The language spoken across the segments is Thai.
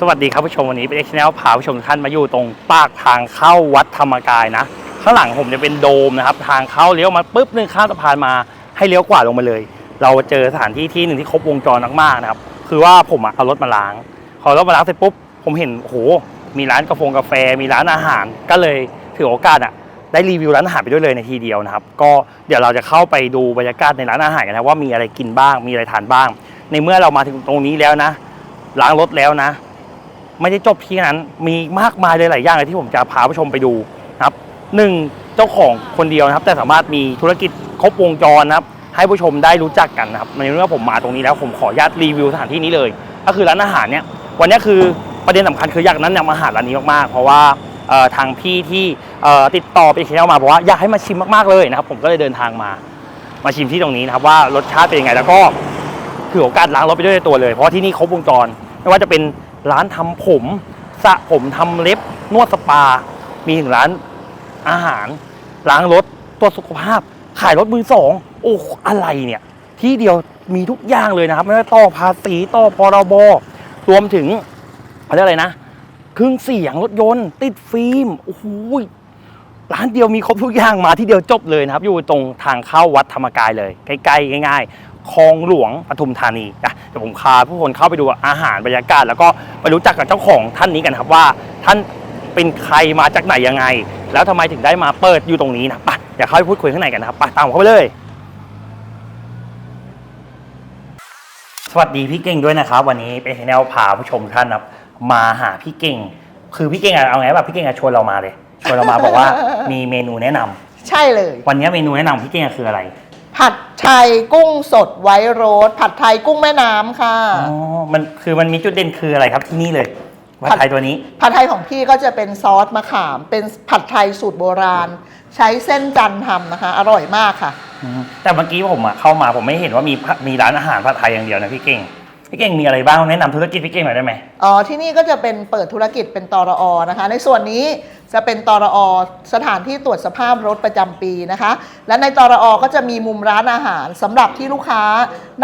สวัสดีครับผู้ชมวันนี้เป็นเอ็กซ์แนลพาผู้ชมทุกท่านมาอยู่ตรงปากทางเข้าวัดธรรมกายนะ ข้างหลังผมจะเป็นโดมนะครับทางเข้าเลี้ยวมาปุ๊บนึงข้ามสะพานมาให้เลี้ยวขวาลงมาเลย เราเจอสถานที่ที่หนึ่งที่ครบวงจรมากๆนะครับคือว่าผมเอารถมาล้างพอรถมาล้างเสร็จปุ๊บผมเห็นโอ้โหมีร้านกาแฟกาแฟ มีร้านอาหาร ก็เลยถือโอกาสอะได้รีวิวร้านอาหารไปด้วยเลยในทีเดียวนะครับก็เดี๋ยวเราจะเข้าไปดูบรรยากาศในร้านอาหารกันนะว่ามีอะไรกินบ้างมีอะไรทานบ้าง ในเมื่อเรามาถึงตรงนี้แล้วนะล้างรถแล้วนะ ไม่ได้จบที่นั้นมีมากมายเลยหลายอย่างเลยที่ผมจะพาผู้ชมไปดูนะครับหนึ่งเจ้าของคนเดียวนะครับ แต่สามารถมีธุรกิจครบวงจรนะครับ ให้ผู้ชมได้รู้จักกันนะครับในเมื่อผมมาตรงนี้แล้วผมขออนุญาตรีวิวสถานที่นี้เลย ก็คือร้านอาหารเนี่ยวันนี้คือประเด็นสำคัญคืออยากนั้นนำอาหารร้านนี้มากๆ เพราะว่าทางพี่ที่ติดต่อไปเชียมาบอกว่าอยากให้มาชิมมากๆเลยนะครับผมก็เลยเดินทางมา มาชิมที่ตรงนี้นะครับว่ารสชาติเป็นยังไงแล้วก็ถือโอกาสล้างรถไปด้วยในตัวเลย เพราะที่นี่ครบวงจรไม่ว่าจะเป็น ร้านทำผมสระผมทำเล็บ นวดสปา มีถึงร้านอาหารล้างรถตรวจสุขภาพ ขายรถมือสองโอ้อะไรเนี่ย ที่เดียวมีทุกอย่างเลยนะครับ ไม่ว่าต่อภาษีต่อพรบรวมถึงอะไรอะไรนะเครื่องเสียงรถยนต์ ติดฟิล์มโอ้โหร้านเดียวมีครบทุกอย่างมาที่เดียวจบเลยนะครับ อยู่ตรงทางเข้าวัดธรรมกายเลยใกล้ๆง่าย ๆคลองหลวงปทุมธานีนะ เดี๋ยวผมพาผู้คนเข้าไปดูอาหารบรรยากาศ แล้วก็ไปรู้จักกับเจ้าของท่านนี้กันครับว่า ท่านเป็นใครมาจากไหนยังไง แล้วทำไมถึงได้มาเปิดอยู่ตรงนี้นะไปเดี๋ยวเข้าไปพูดคุยข้างในกันนะครับไปตามผมเข้าไปเลย สวัสดีพี่เก่งด้วยนะครับ วันนี้เป็นแนวพาผู้ชมท่านนะครับมาหาพี่เก่ง คือพี่เก่งอะเอาไงแบบพี่เก่งอะชวนเรามาเลยชวนเรามาบอกว่ามีเมนูแนะนำใช่เลย วันนี้เมนูแนะนำพี่เก่งอะคืออะไร ผัดไทยกุ้งสดไวท์โรสผัดไทยกุ้งแม่น้ำค่ะ อ๋อ มันคือมันมีจุดเด่นคืออะไรครับที่นี่เลยว่าไทยตัวนี้ ผัดไทยของพี่ก็จะเป็นซอสมะขาม เป็นผัดไทยสูตรโบราณ ใช้เส้นจันทร์ทำนะคะ อร่อยมากค่ะอืมแต่เมื่อกี้ผมอะเข้ามาผมไม่เห็นว่ามีพะมีร้านอาหารผัดไทยอย่างเดียวนะพี่เก่งพี่เก่งมีอะไรบ้างแนะนำธุรกิจพี่เก่งหน่อยได้ไหมอ๋อที่นี่ก็จะเป็นเปิดธุรกิจเป็นตรอนะคะ ในส่วนนี้ จะเป็นตรอสถานที่ตรวจสภาพรถประจำปีนะคะ และในตรอก็จะมีมุมร้านอาหารสำหรับที่ลูกค้า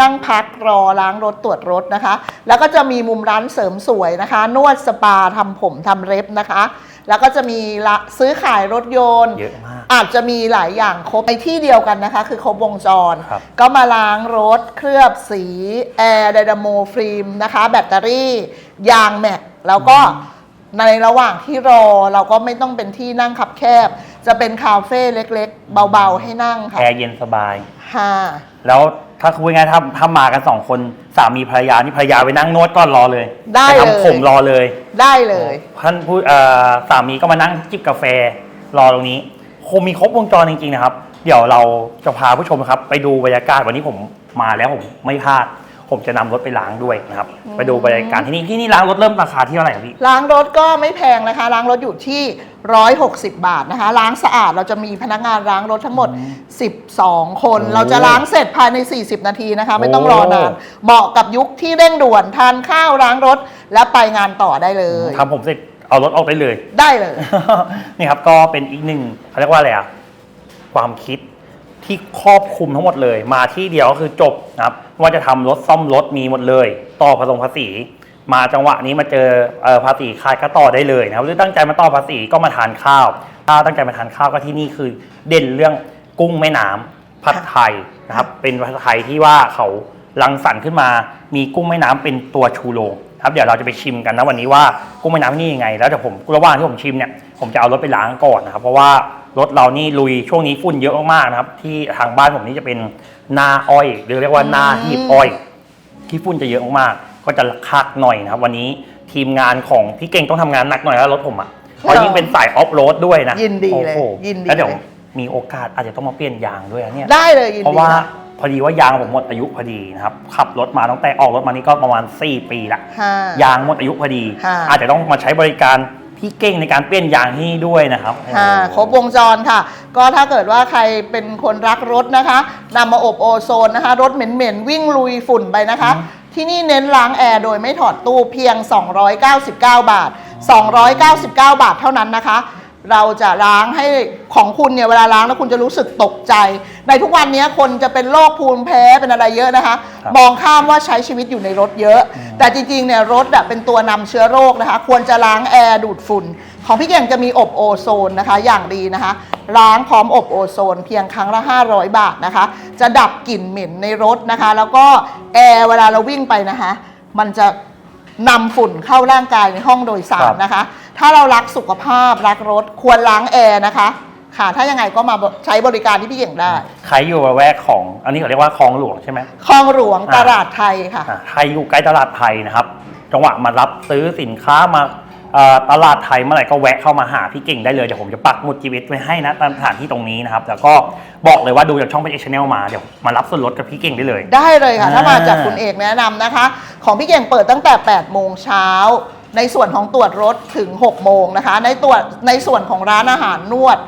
นั่งพักรอล้างรถตรวจรถนะคะ แล้วก็จะมีมุมร้านเสริมสวยนะคะ นวดสปาทำผมทำเล็บนะคะ แล้วก็จะมีละซื้อขายรถยนต์ เยอะมาก อาจจะมีหลายอย่างครบในที่เดียวกันนะคะ คือครบวงจร ครับ ก็มาล้างรถเคลือบสี แอร์ไดนาโมฟิล์มนะคะ แบตเตอรี่ ยางแม็กแล้วก็ ในระหว่างที่รอเราก็ไม่ต้องเป็นที่นั่งคับแคบ จะเป็นคาเฟ่เล็กๆ เบาๆ ให้นั่งค่ะแอร์เย็นสบาย ค่ะ แล้วถ้าคุยง่ายๆถ้าถ้ามากันสองคนสามีภรรยานี่ภรรยาไปนั่งนวดก่อนรอเลยได้ปเลย ทำผมรอเลยได้เลยท่านผู้เอ่อสามีก็มานั่งจิบกาแฟรอตรงนี้คงมีครบวงจรจริงๆนะครับ เดี๋ยวเราจะพาผู้ชมนะครับ ไปดูบรรยากาศวันนี้ผมมาแล้วผมไม่พลาด ผมจะนำรถไปล้างด้วยนะครับ ไปดูบรรยากาศที่นี่ที่นี่ล้างรถเริ่มราคาที่เท่าไหร่ครับพี่ ล้างรถก็ไม่แพงนะคะล้างรถอยู่ที่ 160 บาทนะคะ ล้างสะอาดเราจะมีพนักงานล้างรถทั้งหมด 12 คน โอ้เราจะล้างเสร็จภายใน 40 นาทีนะคะ ไม่ต้องโอ้รอนานเหมาะกับยุคที่เร่งด่วนทานข้าวล้างรถและไปงานต่อได้เลยทำผมเสร็จเอารถออกได้เลย ได้เลย นี่ครับก็เป็นอีกหนึ่งเขาเรียกว่าอะไรอะความคิด ที่ครอบคลุมทั้งหมดเลย มาที่เดียวก็คือจบนะครับว่าจะทำรถซ่อมรถมีหมดเลย ต่อผสมภาษี มาจังหวะนี้มาเจอภาษีคายก็ต่อได้เลยนะครับหรือตั้งใจมาต่อภาษีก็มาทานข้าวถ้าตั้งใจมาทานข้าวก็ที่นี่คือเด่นเรื่องกุ้งแม่น้ำผัดไทยนะครับเป็นผัดไทยที่ว่าเขารังสรรค์ขึ้นมา มีกุ้งแม่น้ำเป็นตัวชูโรงครับเดี๋ยวเราจะไปชิมกันนะวันนี้ว่ากุ้งแม่น้ำที่นี่ยังไง แล้วเดี๋ยวผมระหว่างที่ผมชิมเนี่ยผมจะเอารถไปล้างก่อนนะครับเพราะว่า รถเรานี่ลุยช่วงนี้ฝุ่นเยอะมากๆนะครับ ที่ทางบ้านผมนี่จะเป็นหน้าอ้อย หรือเรียกว่าหน้าหีบอ้อย ที่ฝุ่นจะเยอะมากๆก็จะคักหน่อยนะครับ วันนี้ทีมงานของพี่เก่งต้องทำงานหนักหน่อยแล้วรถผมอะเพราะยิ่งเป็นสายออฟโรดด้วยนะยินดีเลยโอ้โหยินดีแล้วเดี๋ยวเลย มีโอกาสอาจจะต้องมาเปลี่ยนยางด้วยนะเนี่ย ได้เลยยินเพราะดีว่าค่ะพอดีว่ายางผมหมดอายุพอดีนะครับขับรถมาตั้งแต่ออกรถมานี่ก็ประมาณ 4 ปีละค่ะยางหมดอายุพอดี ค่ะ อาจจะต้องมาใช้บริการ พี่เก่งในการเปลี่ยนยางที่นี่ด้วยนะครับค่ะครบวงจรค่ะ ก็ถ้าเกิดว่าใครเป็นคนรักรถนะคะนำมาอบโอโซนนะคะ รถเหม็นๆวิ่งลุยฝุ่นไปนะคะ ที่นี่เน้นล้างแอร์โดยไม่ถอดตู้เพียง 299 บาท 299 บาทเท่านั้นนะคะ เราจะล้างให้ของคุณเนี่ยเวลาล้างแล้วคุณจะรู้สึกตกใจ ในทุกวันนี้คนจะเป็นโรคภูมิแพ้เป็นอะไรเยอะนะคะครับมองข้ามว่าใช้ชีวิตอยู่ในรถเยอะ แต่จริงๆเนี่ยรถอะเป็นตัวนำเชื้อโรคนะคะ ควรจะล้างแอร์ดูดฝุ่น ของพี่เก่งจะมีอบโอโซนนะคะ อย่างดีนะคะ ล้างพร้อมอบโอโซน เพียงครั้งละ 500 บาทนะคะ จะดับกลิ่นเหม็นในรถนะคะ แล้วก็แอร์เวลาเราวิ่งไปนะคะ มันจะนำฝุ่นเข้าร่างกายในห้องโดยสารนะคะ ถ้าเรารักสุขภาพ รักรถควรล้างแอร์นะคะ ค่ะ ถ้ายังไงก็มาใช้บริการที่พี่เก่งได้ใครอยู่ระแวกของ อันนี้เขาเรียกว่าคลองหลวงใช่ไหมคลองหลวงอ่าตลาดไทยค่ะอะใครอยู่ใกล้ตลาดไทยนะครับ จังหวะมารับซื้อสินค้ามาเอ่อตลาดไทยเมื่อไหร่ก็แวะเข้ามาหาพี่เก่งได้เลยเดี๋ยวผมจะปักหมุดชีวิตไว้ให้นะตามสถานที่ตรงนี้นะครับแล้วก็บอกเลยว่าดูจากช่องเป็นเอชแนลมาเดี๋ยวมารับส่วนลดกับพี่เก่งได้เลย ได้เลยค่ะ ถ้าอ่ามมาจากคุณเอกแนะนำนะคะ ของพี่เก่งเปิดตั้งแต่8โมงเช้า ในส่วนของตรวจรถถึง 6 โมงนะคะ ในตรวจในส่วนของร้านอาหารนวด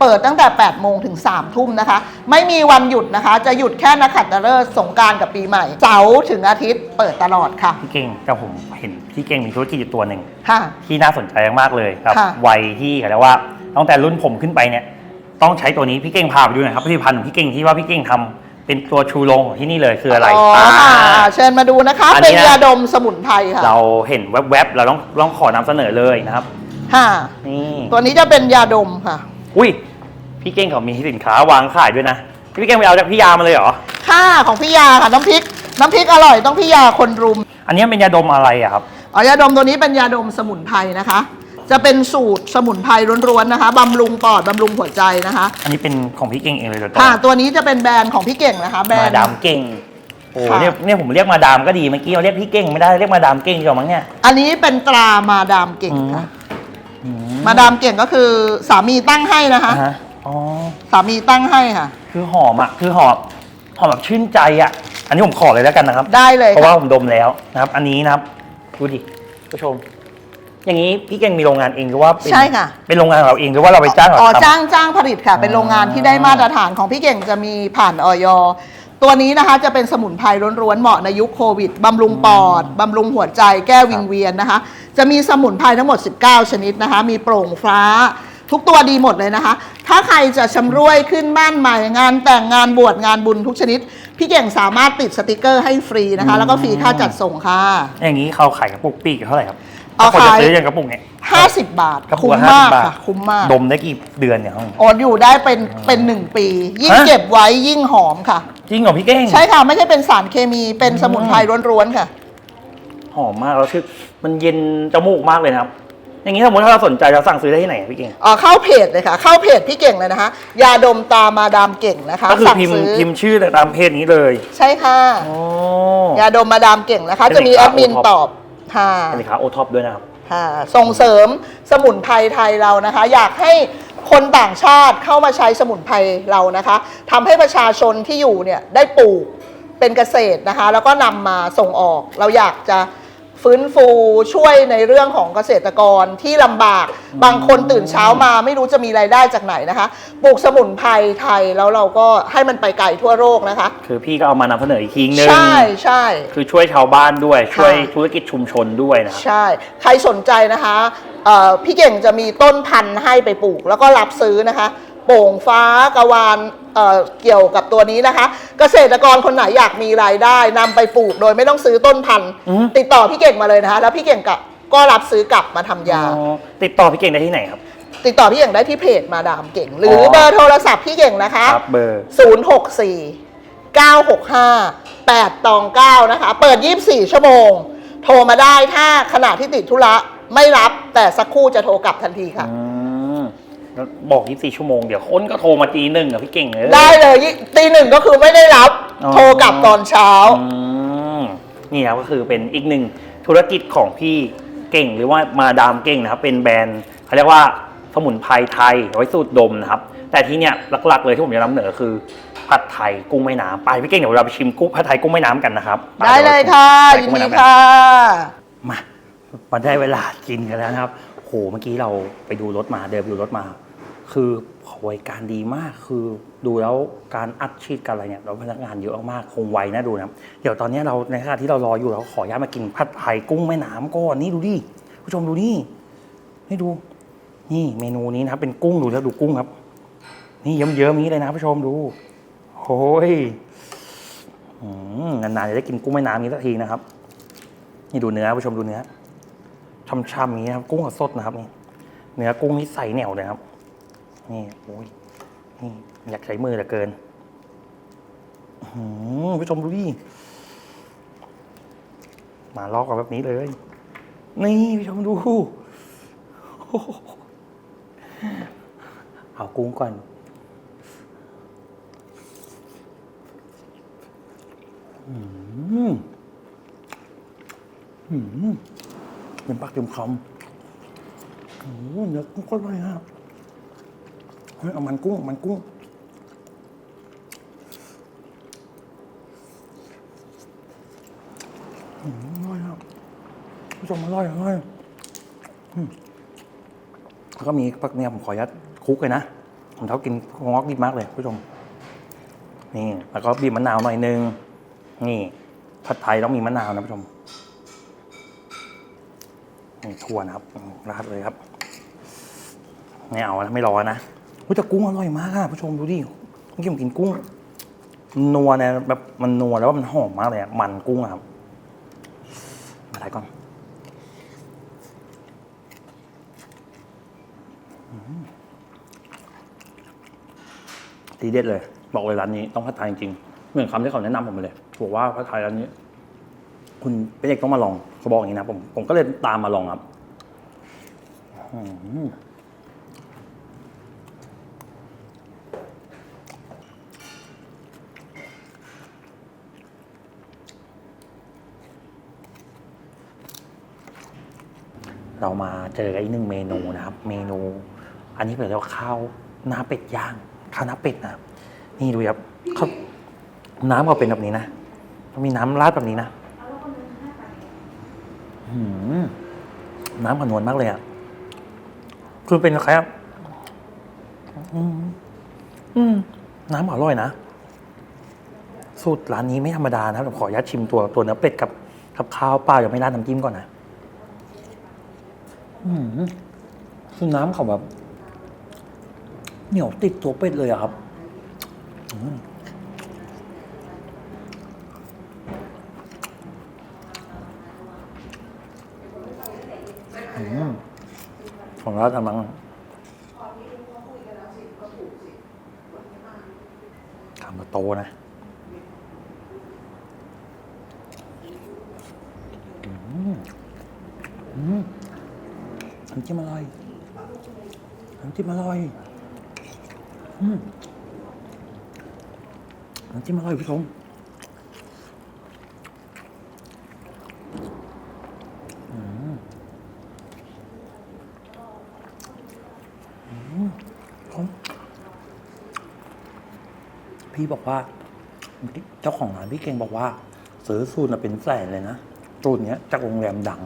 เปิดตั้งแต่ 8 โมงถึง 3 ทุ่มนะคะ ไม่มีวันหยุดนะคะ จะหยุดแค่นักขัตฤกษ์สงกรารกับปีใหม่ เสาร์ถึงอาทิตย์เปิดตลอดค่ะ พี่เก่งแต่ผมเห็นพี่เก่งมีธุรกิจอยู่ตัวหนึ่งค่ะ ที่น่าสนใจมากๆเลยครับค่ะ วัยที่เขาเรียกว่าตั้งแต่รุ่นผมขึ้นไปเนี่ยต้องใช้ตัวนี้พี่เก่งพาไปดูหน่อยครับผลิตภัณฑ์ของพี่เก่งที่ว่าพี่เก่งทำ เป็นตัวชูโรงของที่นี่เลยคืออะไรอ๋อค่ะอ่าเชิญมาดูนะคะ อันนี้เป็นนะ ยาดมสมุนไพรค่ะเราเห็นแวบๆ เราต้องต้องขอนำเสนอเลยนะครับ ค่ะ นี่ตัวนี้จะเป็นยาดมค่ะ อุ้ยพี่เก่งเขามีสินค้าวางขายด้วยนะ พี่เก่งไปเอาจากพี่ยามาเลยเหรอ ค่าของพี่ยาค่ะน้ำพริก น้ำพริกอร่อยต้องพี่ยาคนรุมอันนี้เป็นยาดมอะไรอะครับ อ๋อยาดมตัวนี้เป็นยาดมสมุนไพรนะคะ จะเป็นสูตรสมุนไพรล้วนๆนะคะบำรุงปอดบำรุงหัวใจนะคะอันนี้เป็นของพี่เก่งเองเลยโดยตรงค่ะตัวนี้จะเป็นแบรนด์ของพี่เก่งนะคะ แบรมานด์ ดามเก่งโอ้ค่ะ เนี่ยเนี่ยผมเรียกมาดามก็ดีเมื่อกี้เราเรียกพี่เก่งไม่ได้เรียกมาดามเก่งดีกว่ามั้งเนี่ยอันนี้เป็นตรามาดามเก่งค่ะอืมาดามเก่งก็คือสามีตั้งให้นะคะ อ่าฮะอ๋อ สามีตั้งให้ค่ะ คือหอมอะคือหอมหอมแบบชื่นใจอะ อันนี้ผมขอเลยแล้วกันนะครับ ได้เลยเพราะว่าค่ะผมดมแล้วนะครับ อันนี้นะครับ ดูดิผู้ชม อย่างนี้พี่เก่งมีโรงงานเองหรือว่าเป็นใช่ค่ะ เป็นโรงงานของเราเองหรือว่าเราไปจ้างเขาอ๋อทำ จ้างจ้างผลิตค่ะ เป็นโรงงานที่ได้มาตรฐานของพี่เก่งจะมีผ่านออยตัวนี้นะคะจะเป็นสมุนไพรล้วนๆเหมาะในยุคโควิดบำรุงปอดบำรุงหัวใจแก้วิงเวียนนะคะ จะมีสมุนไพรทั้งหมด 19 ชนิดนะคะ มีโปร่งฟ้า ทุกตัวดีหมดเลยนะคะ ถ้าใครจะชำรวยขึ้นบ้านใหม่งานแต่งงานบวชงานบุญทุกชนิด พี่เก่งสามารถติดสติกเกอร์ให้ฟรีนะคะ แล้วก็ฟรีค่าจัดส่งค่ะ อย่างนี้เขาขายกระปุกปีกเท่าไหร่ครับ เอาถ้คนจะขายซื้ออย่างกระปุกเนี่ย50บาท กระปุกคุ้มละห้าสิมากบบาทค่ะ คุ้มมากดมได้กี่เดือนเนี่ยครับโอนอยู่ได้เป็นเป็นหนึ่งปี ยิ่งฮะ เก็บไว้ยิ่งหอมค่ะ จริงเหรอพี่เก่งใช่ค่ะ ไม่ใช่เป็นสารเคมีเป็นสมุนไพรล้วนๆค่ะ หอมมากแล้วคือมันเย็นจมูกมากเลยนะครับ อย่างนี้สมมติถ้าเราสนใจเราสั่งซื้อได้ที่ไหนอะพี่เก่งเอ่อเข้าเพจเลยค่ะ เข้าเพจพี่เก่งเลยนะคะ ยาดมตามาดามเก่งนะคะก็คือสั่งพิมพ์ซื้อพิมพ์ชื่อตามเพจนี้เลยใช่ค่ะโอ้ยาดมมาดามเก่งนะคะ เป็นจะมีสินแอค้าดมิน O-top ตอบ ค่ะ เป็นสินค้าโอท็อปด้วยนะครับ ค่ะส่งเสริมสมุนไพรไทยเรานะคะ อยากให้คนต่างชาติเข้ามาใช้สมุนไพรเรานะคะทำให้ประชาชนที่อยู่เนี่ยได้ปลูกเป็นเกษตรนะคะ แล้วก็นำมาส่งออก เราอยากจะ ฟื้นฟูช่วยในเรื่องของเกษตรกรที่ลำบาก บางคนตื่นเช้ามาไม่รู้จะมีรายได้จากไหนนะคะ ปลูกสมุนไพรไทยแล้วเราก็ให้มันไปไกลทั่วโลกนะคะ คือพี่ก็เอามานำเสนออีกทีนึงใช่ใช่ คือช่วยชาวบ้านด้วยค่ะช่วยธุรกิจชุมชนด้วยนะครับใช่ ใครสนใจนะคะเอ่อพี่เก่งจะมีต้นพันธุ์ให้ไปปลูก แล้วก็รับซื้อนะคะ โป่งฟ้ากระวานเอ่อเกี่ยวกับตัวนี้นะคะ เกษตรกรคนไหนอยากมีรายได้นำไปปลูกโดยไม่ต้องซื้อต้นพันธุ์อืมติดต่อพี่เก่งมาเลยนะคะ แล้วพี่เก่งกับก็รับซื้อกลับมาทำยาอ๋อติดต่อพี่เก่งได้ที่ไหนครับ ติดต่อพี่เก่งได้ที่เพจมาดามเก่ง หรือออเบอร์โทรศัพท์พี่เก่งนะคะครับเบอร์064 965 8ตอง9นะคะ เปิด24ชั่วโมง โทรมาได้ถ้าขณะที่ติดธุระไม่รับแต่สักครู่จะโทรกลับทันทีค่ะอืมแล้ว บอก24ชั่วโมงเดี๋ยวคนก็โทรมาตีหนึ่งอะพี่เก่งเลยได้เลยยี่ตีหนึ่งก็คือไม่ได้รับอ๋อโทรกลับตอนเช้าอืมนี่ครับก็คือเป็นอีกหนึ่งธุรกิจของพี่เก่งหรือว่ามาดามเก่งนะครับ เป็นแบรนด์เขาเรียกว่าสมุนไพรไทยไว้สูตรดมนะครับ แต่ที่เนี้ยหลักๆเลยที่ผมจะนำเหนือคือผัดไทยกุ้งแม่น้ำไปพี่เก่งเดี๋ยวเราไปชิมกุ้งผัดไทยกุ้งแม่น้ำกันนะครับปได้เลยค่ะไปยินกุ้งแม่ดีน้ำกัค่ะมามาได้เวลากินกันแล้วนะครับโหเมื่อกี้เราไปดูรถมาเดินไปดูรถมา คือบริการดีมากคือดูแล้วการอัดฉีดกันอะไรเนี่ยเราพนักงานเยอะมากคงไวนะดูนะเดี๋ยวตอนนี้เราในขณะที่เรารออยู่เราขออนุญาตมากินผัดไทยกุ้งแม่น้ำก่อนนี่ดูดิผู้ชมดูนี่ให้ดู นี่เมนูนี้นะครับ เป็นกุ้งดูแล้วดูกุ้งครับ นี่เยิ้มๆอย่างนี้เลยนะผู้ชมดูโอ้ยนานๆจะได้กินกุ้งแม่น้ำนี้สักทีนะครับ นี่ดูเนื้อผู้ชมดูเนื้อช่ำๆนี้นะครับ กุ้งสดนะครับนี่เนื้อกุ้งนี่ใสแหนวเลยครับ นี่โอ้ยนี่อยากใช้มือเหลือเกินอื้อหือผู้ชมดูดิมาลอกกันแบบนี้เลย นี่ผู้ชมดูโอ้โหเอากุ้งก่อนอืมอืมเป็นปากเต็มคำโอ้โหเนื้อกุ้งโคตรอร่อยอะ เฮ้ยเอามันกุ้งมันกุ้งอืมอร่อยอะผู้ชมอร่อยอร่อยอืมแล้วก็มีผักเนี่ยผมขอยัดคลุกเลยนะ ผมชอบกินงอกดีมากเลยผู้ชม นี่ แล้วก็บีบมะนาวหน่อยนึง นี่ ผัดไทยต้องมีมะนาวนะผู้ชมนี่ถั่วนะครับราดเลยครับ ไม่เอานะไม่รอนะ ยแต่กุ้งอร่อยมากอะผู้ชมดูดิเมื่อกี้ผมกินกุ้งนัวเนี่ยแบบมันนัวแล้วว่ามันหอมมากเลยอะมันกุ้งอะครับมาถ่ายก่อนทีเด็ดเลย บอกเลยร้านนี้ต้องพัดไทยจริงๆเหมือนคำที่เขาแนะนำผมเลยบอกว่าพัดไทยร้านนี้ คุณเป็นเอกต้องมาลองเขาบอกอย่างนี้นะผมผมก็เลยตามมาลองครับ อืม เรามาเจออีกหนึ่งเมนูนะครับ เมนู อันนี้เป็นเรียกว่าข้าวหน้าเป็ดย่างข้าวหน้าเป็ดนะนี่ดูครับเขาน้ำเขาเป็นแบบนี้นะมีน้ำราดแบบนี้นะอืมน้ำขนวนมากเลยอะคือเป็นใครครับอืมน้ำอร่อยนะ สูตรร้านนี้ไม่ธรรมดานะครับผมขออนุญาตชิมตัวตัวเนื้อเป็ดกับกับข้าวเปล่ายังไม่ราดน้ำจิ้มก่อนนะ อืมคือน้ำเขาแบบ เหนียวติดตัวเป็ดเลยอะครับอืมของเราทำมังทำมาโตนะอืมอืม น้ำจิ้มอร่อยน้ำจิ้มอร่อยอืมน้ำจิ้มอร่อยพี่ชมอืมผมพี่บอกว่า เจ้าของร้านพี่เก่งบอกว่า ซื้อสูตรน่ะเป็นแสนเลยนะสูตรเนี้ยจากโรงแรมดัง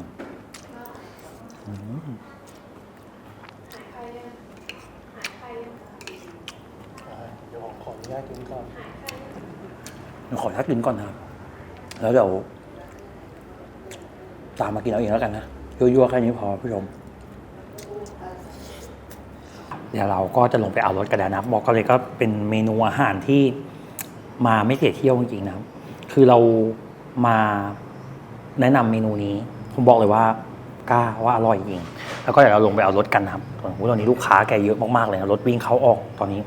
อืม ดี๋ยวขออนุญาตกินก่อนเดี๋ยวขออนุญาตกินก่อนนะครับ แล้วเดี๋ยวตามมากินเอาเองแล้วกันนะยั่วๆแค่นี้พอผู้ชม เดี๋ยวเราก็จะลงไปเอารถกันแล้วนะครับบอกกันเลยก็เป็นเมนูอาหารที่มาไม่เสียเที่ยวจริงๆนะครับ คือเรามาแนะนำเมนูนี้ ผมบอกเลยว่ากล้าว่าอร่อยจริง แล้วก็เดี๋ยวเราลงไปเอารถกันนะครับโอ้โหตอนนี้ลูกค้าแกเยอะมากๆเลยนะรถวิ่งเข้าออกตอนนี้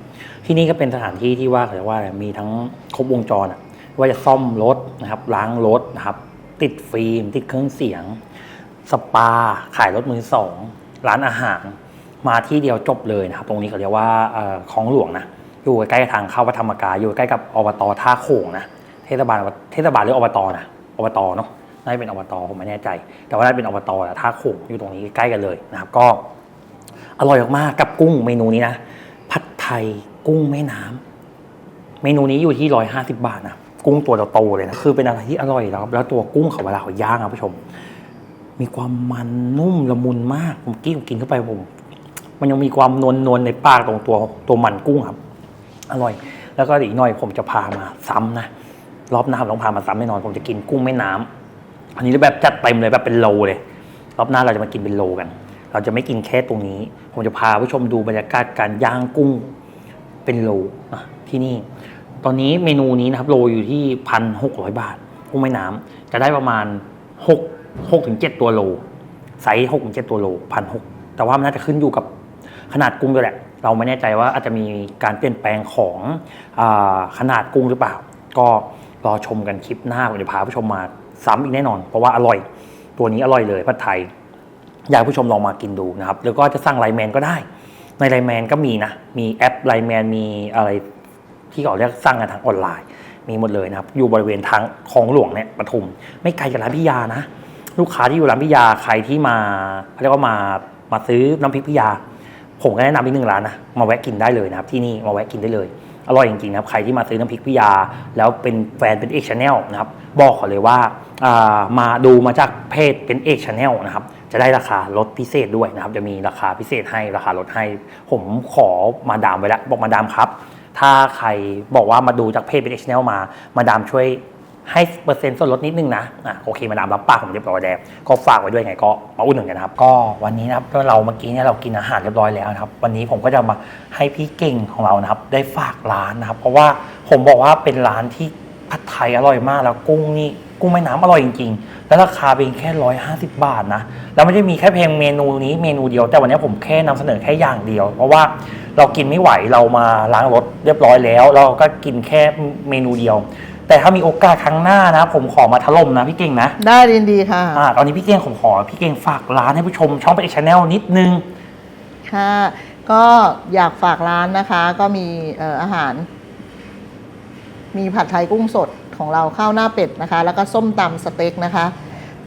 ที่นี่ก็เป็นสถานที่ที่ว่าเขาเรียกว่าอะไรมีทั้งครบวงจรอะว่าจะซ่อมรถนะครับล้างรถนะครับ ติดฟิล์มติดเครื่องเสียง สปา ขายรถมือสองร้านอาหารมาที่เดียวจบเลยนะครับ ตรงนี้เขาเรียกว่าคลองหลวงนะอยู่ใกล้ๆทางเข้าวัดธรรมกายอยู่ใกล้กับอบตท่าโขงนะเทศบาลเทศบาลหรืออบตนะอบตเนาะ น่าจะเป็นอบตผมไม่แน่ใจ แต่ว่าน่าจะเป็นอบตแหละท่าโขงอยู่ตรงนี้ใกล้กันเลยนะครับก็อร่อยมากกับกุ้งเมนูนี้นะ ผัดไทยกุ้งแม่น้ำเมนูนี้อยู่ที่ร้อยห้าสิบาทนะกุ้งตัวโตเลยนะคือเป็นอะไรที่อร่อยแล้วครับแล้วตัวกุ้งเขาเวลาเขาย่างครับผู้ชม มีความมันนุ่มละมุนมากผมกี้ผมกินเข้าไปผมมันยังมีความนวลนวลในปากตรงตัวตัวมันกุ้งครับ อร่อย แล้วก็อีกหน่อยผมจะพามาซ้ำนะรอบหน้าผมต้องพามาซ้ำแน่นอน ผมจะกินกุ้งแม่น้ำ อันนี้แบบจัดเต็มเลยแบบเป็นโลเลย รอบหน้าเราจะมากินเป็นโลกัน เราจะไม่กินแค่ตรงนี้ ผมจะพาผู้ชมดูบรรยากาศการย่างกุ้งเป็นโลนะที่นี่ ตอนนี้เมนูนี้นะครับโลอยู่ที่พันหกร้อยบาทกุ้งแม่น้ำจะได้ประมาณหกหกถึงเจ็ดตัวโลไซส์หกถึงเจ็ดตัวโลพันหกแต่ว่ามันน่าจะขึ้นอยู่กับขนาดกุ้งด้วยแหละ เราไม่แน่ใจว่าอาจจะมีการเปลี่ยนแปลงของอขนาดกุ้งหรือเปล่า ก็รอชมกันคลิปหน้าผมจะพาผู้ชมมา ซ้ำอีกแน่นอน เพราะว่าอร่อย ตัวนี้อร่อยเลยผัดไทย อยากผู้ชมลองมากินดูนะครับ แล้วก็จะสั่งไลน์แมนก็ได้ ในไลน์แมนก็มีนะ มีแอปไลน์แมนมีอะไรที่เขาเรียกสั่งกันทางออนไลน์ มีหมดเลยนะครับ อยู่บริเวณทางคลองหลวงเนี่ยปทุม ไม่ไกลจากร้านพิยานะ ลูกค้าที่อยู่ร้านพิยาใครที่มาเขาเรียกว่ามามาซื้อน้ำพริกพิยา ผมก็แนะนำอีกหนึ่งร้านนะมาแวะกินได้เลยนะครับ ที่นี่มาแวะกินได้เลย อร่อยจริงๆนะครับใครที่มาซื้อน้ำพริกพิยา แล้วเป็นแฟนเป็นเอกชาแนลนะครับบอกขอเลยว่าามาดูมาจากเพจเป็นเอกชาแนลนะครับจะได้ราคาลดพิเศษด้วยนะครับ จะมีราคาพิเศษให้ราคาลดให้ ผมขอมาดามไว้แล้วบอกมาดามครับ ถ้าใครบอกว่ามาดูจากเพจเป็นเอกชาแนลมามาดามช่วย ให้เปอร์เซ็นต์ส่วนลดนิดนึงนะอะโอเคมาดามรับปากผมเรียบร้อยแล้วก็ฝากไว้ด้วยไงก็มาอุ่นหนุนกันนะครับ ก็วันนี้นะครับเราเมื่อกี้เนี่ยเรากินอาหารเรียบร้อยแล้วนะครับ วันนี้ผมก็จะมาให้พี่เก่งของเรานะครับ ได้ฝากร้านนะครับ เพราะว่าผมบอกว่าเป็นร้านที่ผัดไทยอร่อยมากแล้วกุ้งนี่กุ้งแม่น้ำอร่อยจริงๆ แล้วราคาเป็นแค่ร้อยห้าสิบบาทนะ แล้วไม่ได้มีแค่เพียงเมนูนี้เมนูเดียว แต่วันนี้ผมแค่นำเสนอแค่อย่างเดียว เพราะว่าเรากินไม่ไหวเรามาล้างรถเรียบร้อยแล้ว เราก็กินแค่เมนูเดียว แต่ถ้ามีโอกาสครั้งหน้านะ ผมขอมาถล่มนะพี่เก่งนะได้ยินดีค่ะ อ่าตอนนี้พี่เก่งผมขอพี่เก่งฝากร้านให้ผู้ชมช่องเป็นชาแนลนิดนึง ค่ะ ก็อยากฝากร้านนะคะ ก็มีเอ่ออาหาร มีผัดไทยกุ้งสดของเราข้าวหน้าเป็ดนะคะ แล้วก็ส้มตำสเต็กนะคะ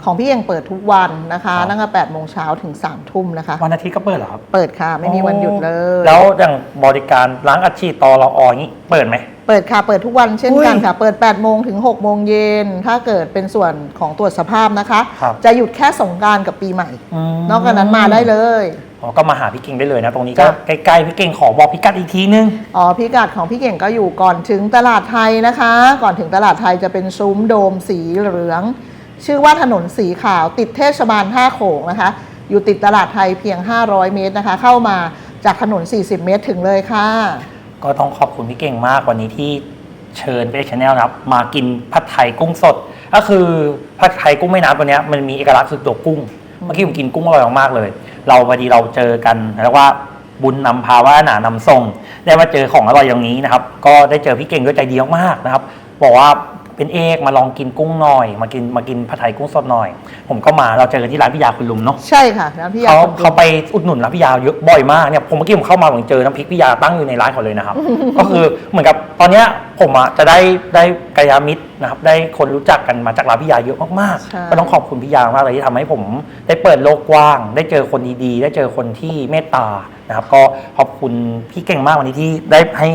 ของพี่เองเปิดทุกวันนะคะครับ ตั้งแต่8โมงเช้าถึง3ทุ่มนะคะ วันอาทิตย์ก็เปิดเหรอครับเปิดค่ะ ไม่มีวันหยุดเลย แล้วอย่างบริการล้างอัดฉีดตอเราออย่างนี้เปิดไหม เปิดค่ะ เปิดทุกวันเช่นกันอุ้ยค่ะ เปิด 8 โมงถึง 6 โมงเย็น ถ้าเกิดเป็นส่วนของตรวจสภาพนะคะ ครับจะหยุดแค่สงกรารกับปีใหม่มนอกจากนั้นมาได้เลย อ๋อก็มาหาพี่เก่งได้เลยนะ ตรงนี้ก็จ้ะใกล้ๆพี่เก่งขอบอกพิกัดอีกทีนึง อ๋อพิกัดของพี่เก่งก็อยู่ก่อนถึงตลาดไทยนะคะ ก่อนถึงตลาดไทยจะเป็นซุ้มโดมสีเหลือง ชื่อว่าถนนสีขาวติดเทศบาลท่าโขงนะคะ อยู่ติดตลาดไทยเพียง 500 เมตรนะคะ เข้ามาจากถนน 40 เมตรถึงเลยค่ะ ก็ต้องขอบคุณพี่เก่งมากวันนี้ที่เชิญไปชแนลนะครับมากินผัดไทยกุ้งสด ก็คือผัดไทยกุ้งแม่น้ำตัวเนี้ยมันมีเอกลักษณ์คือตัวกุ้ง เมื่อกี้ผมกินกุ้งอร่อยมากๆเลย เราพอดีเราเจอกันแล้วว่าบุญนำพาวาสนานำส่ง ได้มาเจอของอร่อยอย่างนี้นะครับ ก็ได้เจอพี่เก่งด้วยใจดีมากๆนะครับ บอกว่า เป็นเอกมาลองกินกุ้งหน่อย มากินมากินผัดไทยกุ้งสดหน่อย ผมก็มาเราเจอกันที่ร้านพี่ยาคุณลุมเนาะใช่ค่ะร้านพี่ยาเขาคนดีเขาไปอุดหนุนร้านพี่ยาเยอะบ่อยมากเนี่ยผมเมื่อกี้ผมเข้ามาผมเจอน้ำพริกพี่ยาตั้งอยู่ในร้านเขาเลยนะครับ ก็คือเหมือนกับตอนเนี้ยผมอะจะได้ได้กายามิตรนะครับได้คนรู้จักกันมาจากร้านพี่ยาเยอะมากใช่ๆก็ต้องขอบคุณพี่ยามากเลยที่ทำให้ผมได้เปิดโลกกว้าง ได้เจอคนดีๆ ได้เจอคนที่เมตตานะครับ ก็ขอบคุณพี่เก่งมากวันนี้ที่ได้ให้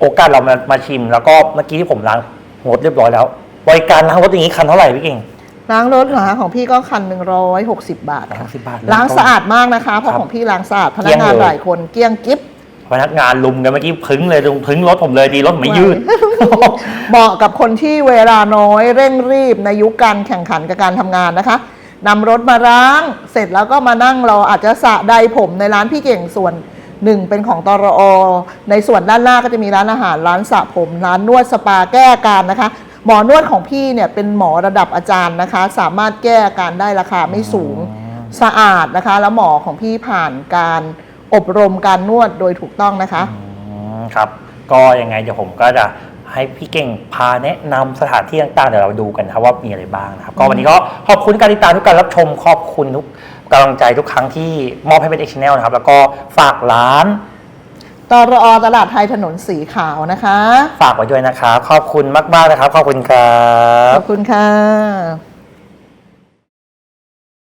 โอกาสเรามามาชิม แล้วก็เมื่อกี้ที่ผมล้าง รถเรียบร้อยแล้ว บริการล้างรถอย่างนี้คันเท่าไหร่พี่เก่ง ล้างรถเหรอคะของพี่ก็คันหนึ่งร้อยหกสิบบาทค่ะ60บาทล้างสะอาดมากนะคะเพราะครับของพี่ล้างสะอาดพเกลี้นักยงงานเลยหลายคนเกลี้ยงกิ๊บพนักงานลุมกันเมื่อกี้พึ่งเลยลุงพึ่งรถผมเลยดีรถผมไม่ยืด เหมาะกับคนที่เวลาน้อยเร่งรีบในยุคการแข่งขันกับการทำงานนะคะนำรถมาล้างเสร็จแล้วก็มานั่งรออาจจะสระใดผมในร้านพี่เก่งส่วน หนึ่งเป็นของตรอ ในส่วนด้านหน้าก็จะมีร้านอาหาร ร้านสระผม ร้านนวดสปาแก้อาการนะคะ หมอนวดของพี่เนี่ยเป็นหมอระดับอาจารย์นะคะ สามารถแก้อาการได้ราคาไม่สูงสะอาดนะคะ แล้วหมอของพี่ผ่านการอบรมการนวดโดยถูกต้องนะคะ อืมครับ ก็ยังไงเดี๋ยวผมก็จะให้พี่เก่งพาแนะนำสถานที่ต่างๆเดี๋ยวเราดูกันนะครับว่ามีอะไรบ้างนะครับ ก็วันนี้ก็ขอบคุณการติดตามทุกการรับชมขอบคุณทุก กำลังใจทุกครั้งที่มอบให้เป็นเอกชแนลนะครับ แล้วก็ฝากร้านตรอตลาดไทยถนนสีขาวนะคะ ฝากไว้ด้วยนะครับ ขอบคุณมาก ๆ นะครับ ขอบคุณครับขอบคุณค่ะ